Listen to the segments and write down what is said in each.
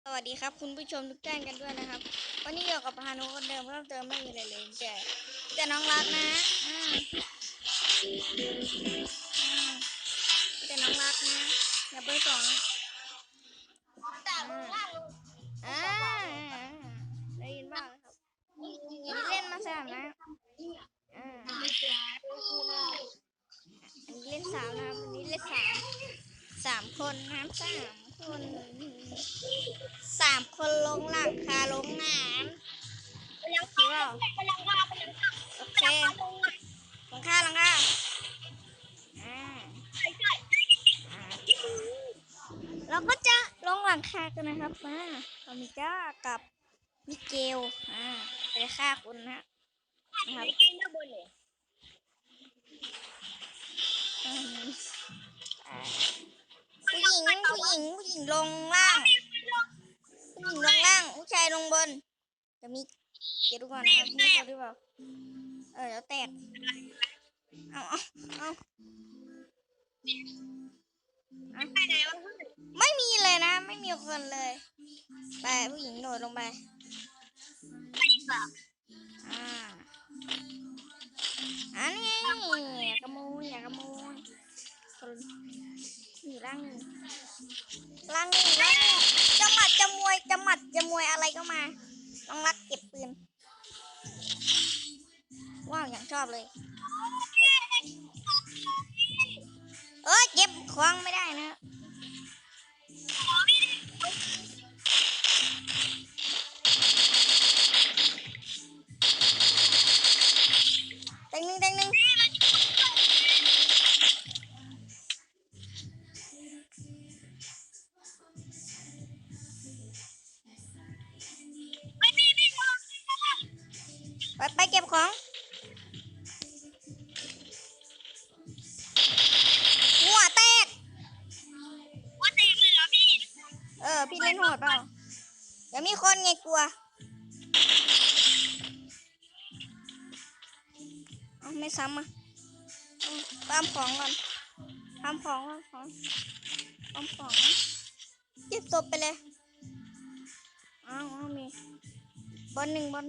สวัสดีครับคุณผู้ชมทุกท่านกันด้วยนะครับ วันนี้อยู่กับพานุคนเดิมเพิ่มเติมไม่มีอะไรเลยแต่แต่น้องรักนะอ่าอ่าแต่น้องรักนะอย่าเบอร์สองอ่าได้ยินบ้างครับมีเล่นมาสามนะอ่าอันนี้เล่นสามนะครับอันนี้เล่นสามสามคนนะครับสาม คนสามคนลงหลังคาลงน้ำยังเข้าไปยังว่าไปยังเข้าโอเคหลังคาหลังคาอ่าใช่ใช่อ่าเราก็จะลงหลังคากันนะครับมาเรามีก้ากับมิเกลอ่าไปฆ่าคุณนะนะครับไม่กินข้างบนเลยอืมอ่าผู้หญิงผู้ หญิงผู้หญิงลงล่างผู้หญิงลงล่างผู้ชายลงบนจะมีเดี๋ยวดูก่อนนะครับมีคนหรือเปล่าเออแล้วแตกเอาเอาเอาไม่มีเลยนะ ไม่มีคนเลย ไปผู้หญิงโดดลงไปไปแบบอ่าอันนี้อย่าขโมยอย่าขโมยคนอยู่ ล่างหนึ่งล่างหนึ่งลั่งจะหมัดจะมวยจะหมัดจะมวยอะไรก็มาต้องรักเก็บปืน ว้าวอย่างชอบเลยเออเก็บควางไม่ได้นะ ซ้ำอะเอาตามของก่อนตามของตามของตามของเก็บศพไปเลยเอาเอามีบอลหนึ่งบอล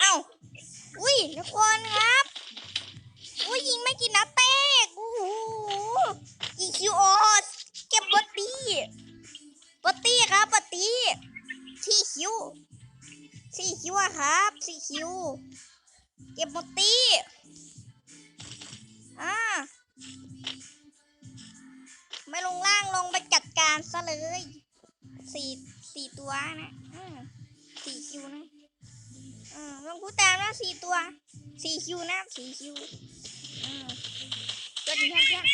เอ้าอุ้ยทุกคนครับอุ้ยยิงไม่กินนัดเตกโอ้โหอีคิวออ คิวสี่คิวอะครับสี่คิวเก็บบอตตี้อ่าไม่ลงล่างลงไปจัดการซะเลยสี่สี่ตัวนะสี่คิวนะอืมลองพูดตามนะสี่ตัวสี่คิวนะสี่คิวอืมยอดยอด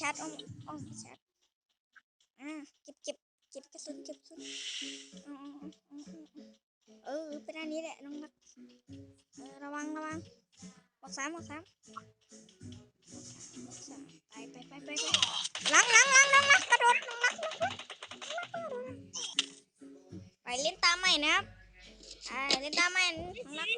ชัดอ้อมอ้อมไปชัดอ่าเก็บเก็บเก็บกระสุนเก็บกระสุนเออเอาเอาเอเออไปด้านนี้แหละน้องรักระวังระวังบอกสามบอกสามบอกสามไปไปไปไปไปหลังหลังหลังน้องรักกระโดดน้องรักน้องไปเล่นตาใหม่นะครับอ่าเล่นตาใหม่น้องรัก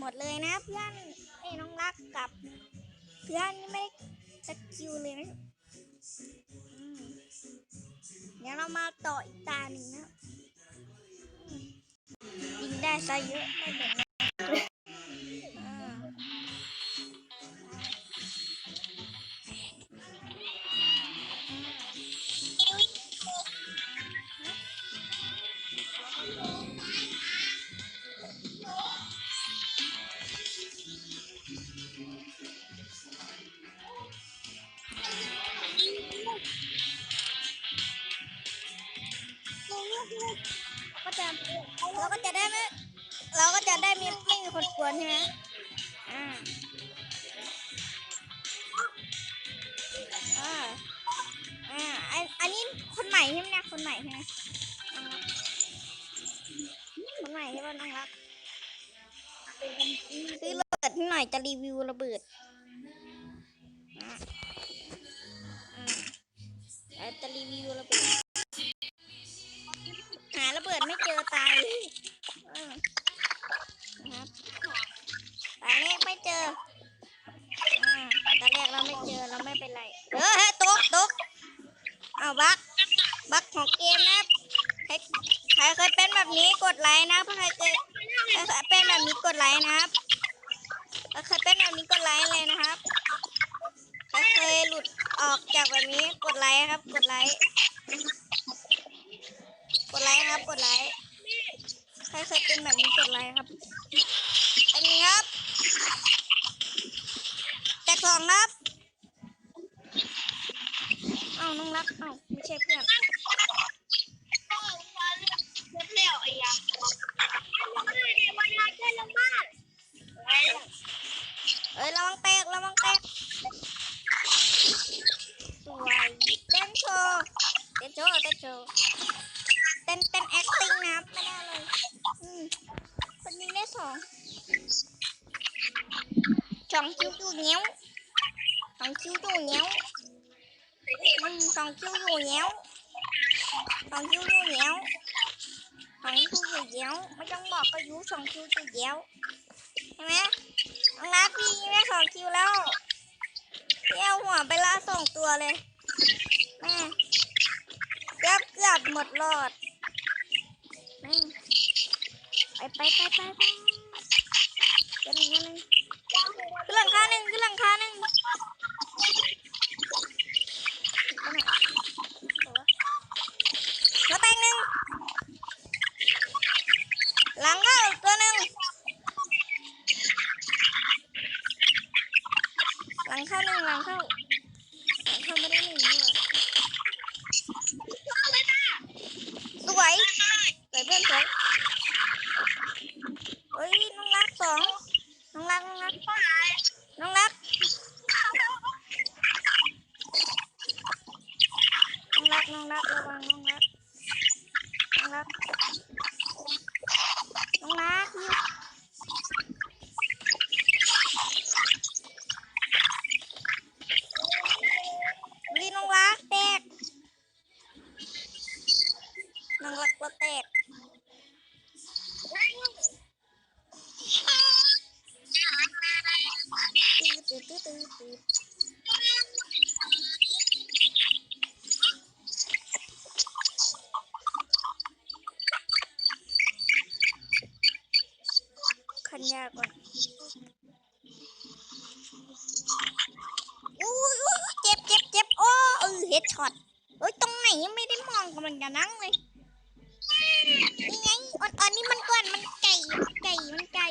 หมดเลยนะเพื่อนไอ้น้องรักกับเพื่อนไม่ได้สกิลเลยนะเดี๋ยวเรามาต่ออีกตาหนึ่งนะยิงได้ซะเยอะไม่เหมือน นใช่ไหมอ่าอ่าอ่าอันนี้คนใหม่ใช่ไหมเนี่ยคนใหม่ใช่ไหมคนใหม่ใช่ป่ะน้องรักซื้อระเบิดหน่อยจะรีวิวระเบิดอ่าอ่าจะรีวิวระเบิด หาระเบิดไม่เจอตายเออนะครับตอนแรกไม่เจออ่าตอนแรก เราไม่เจอเราไม่เป็นไร เออเฮ้ยตกตกเอาบักบักของเกมนะครับใครใครเคยเป็นแบบนี้กดไลค์นะถ้าใครเคยใครเคยเป็นแบบนี้กดไลค์นะครับถ้าเคยเป็นแบบนี้กดไลค์เลยนะครับใครเคยหลุดออกจากแบบนี้กดไลค์ครับ กดไลค์กดไลค์ครับกดไลค์ใครเคยเป็นแบบนี้กดไลค์ครับอันนี้ครับแตกสองครับ เอ้าน้องรักเอ้าไม่ใช่เพื่อนเอ้ยระวังแตกระวังแตกสวยเต้นโชว์เต้นโชว์เต้นโชว์เต้นเต้น acting นะไม่ได้เลยอืมคนยิงได้สองสองคิวอยู่เงี้ยวสองคิวอยู่เงี้ยว คิวอยู่เงี้ยวสองคิวอยู่เงี้ยวสองคิวอยู่เงี้ยวไม่ต้องบอกก็รู้สองคิวอยู่เงี้วใช่ไหมน้องนัดพี่ยิงได้สองคิวแล้วพี่เอาหัวไปล่าสองตัวเลยแม่เกือบเกือบหมดหลอดแม่ไปไปไปไปไปเดี๋ยวหนึ่งเดี๋ยวหนึ่งขึ้นหลังคาหนึ่งขึ้นหลังคาหนึ่งไปไหนแล้วแตงหนึ่งหลังเข้าอีกตัวหนึ่ง หลังเข้าหนึ่งหลังเข้าหลังเข้าไม่ได้หนึ่งนี่หว่าสวยสวยเพื่อนสวยเฮ้ยน้องรักสองน้องรักน้องรักน้องรักน้อง รักน้องรักระวังน้องรักน้องรักน้องรักอยู่ลีน้องรักแตกน้องรักก็แตก ตื้อตื้อตื้อตื้อตื้อขันยาก่อนอุ้ยอุ้ยเจ็บเจ็บเจ็บโอ้เออเฮด ช็อตเอ้ยตรงไหนยังไม่ได้มองกำลังจะนั่งเลยนี่ไงอ่อนอ่อนนี่มันก่อนมันไก่ไก่มันไก่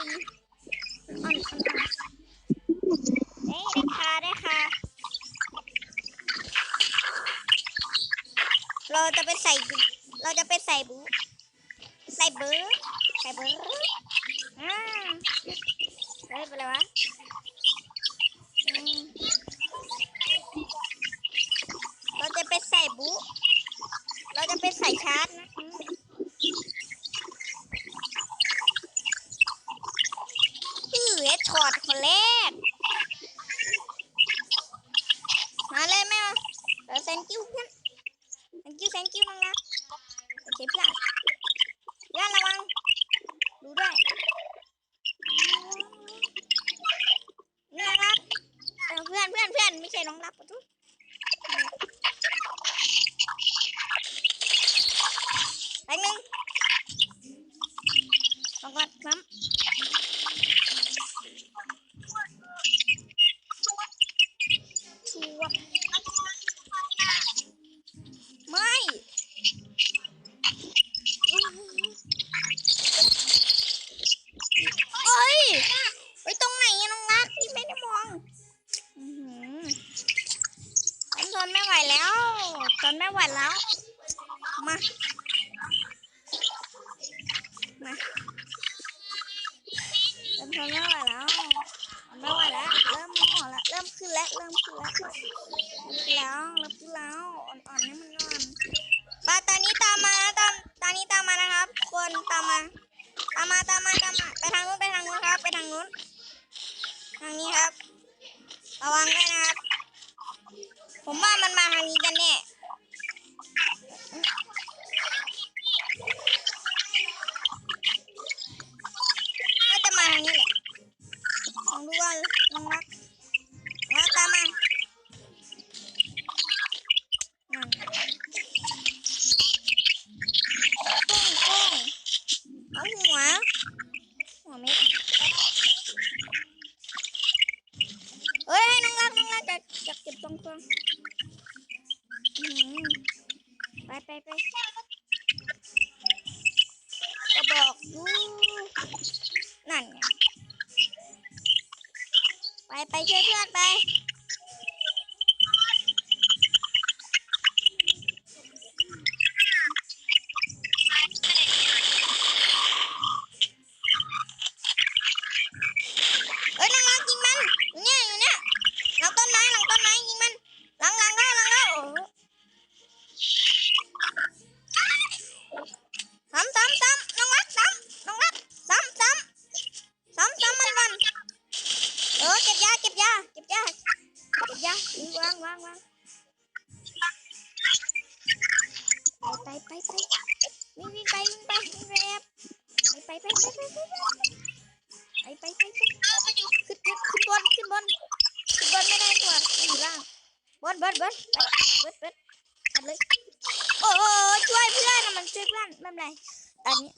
อ่อนอ่อนเอ้ยได้ค่ะได้ค่ะ เราจะไปใส่ เราจะไปใส่บูใส่เบอร์ใส่เบอร์อ่าเฮ้ยไปเลยวะอืมเราจะไปใส่บูเราจะไปใส่ชาร์จนะอืมอือเอช็อตคนแรก มาเลยแม่มาเออ thank you เพื่อน thank you thank you น้องรักโอเคเพื่อนเพื่อนระวัง ดูด้วยนี่น้องรักเออเพื่อนเพื่อนเพื่อนไม่ใช่น้องรักปะทุกไปหนึ่งลองก่อนน้ำชัวร์ไม่เอ้ยไปตรงไหนอะน้องรักพี่ไม่ได้มองอื้อหือฉันทนไม่ไหวแล้วทนไม่ไหวแล้ว มา มา ท นไม่ไหวแล้วทนไม่ไหวแล้ว เริ่มอ่อนแล้วเริ่มขึ้นแล้ว เริ่มขึ้นแล้วเริ่มขึ้นแล้ว เริ่มขึ้นแล้ว อ่อนๆให้มันอ่อนปาตานี้ตามมาตามตานี้ตามมานะครับ คนตามมา ตามมา ตามมา ตามมา ไปทางนู้น ไปทางนู้นครับ ไปทางนู้น ทางนี้ครับ ระวังด้วยนะครับ ผมว่ามันมาทางนี้กันแน่ น่าจะมาทางนี้แหละลองดูว่าน้องรักน้องรักตามมานั่นกุ้งกุ้งเอาหัว หัวเม็ดเฮ้ยน้องรักน้องรักจะจะเก็บตรงตัวอื้อหือไปไปไปจะบอกอยู่นั่นไง ไปช่วยเพื่อนไป เช็คบ้นไม่นไรตอนนี้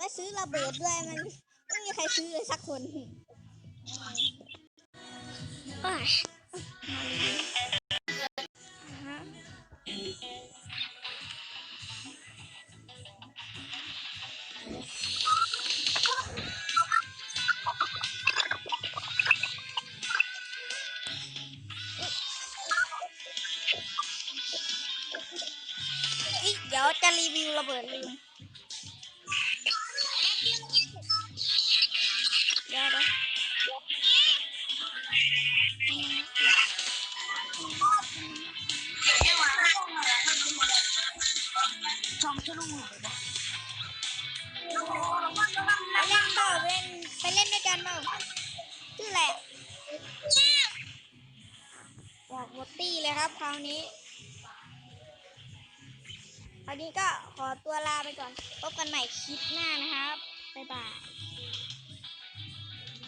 เออบอกให้ซื้อระเบิดด้วยมันไม่มีใครซื้อเลยสักคน โอ้ย จลงหลุลเล่นไปเล่นด้วกันเปล่อะไรบอกวอตี้เลยครับคราวนี้คราวนี้ก็ขอตัวลาไปก่อน พบกันใหม่คลิปหน้านะครับ บ๊ายบาย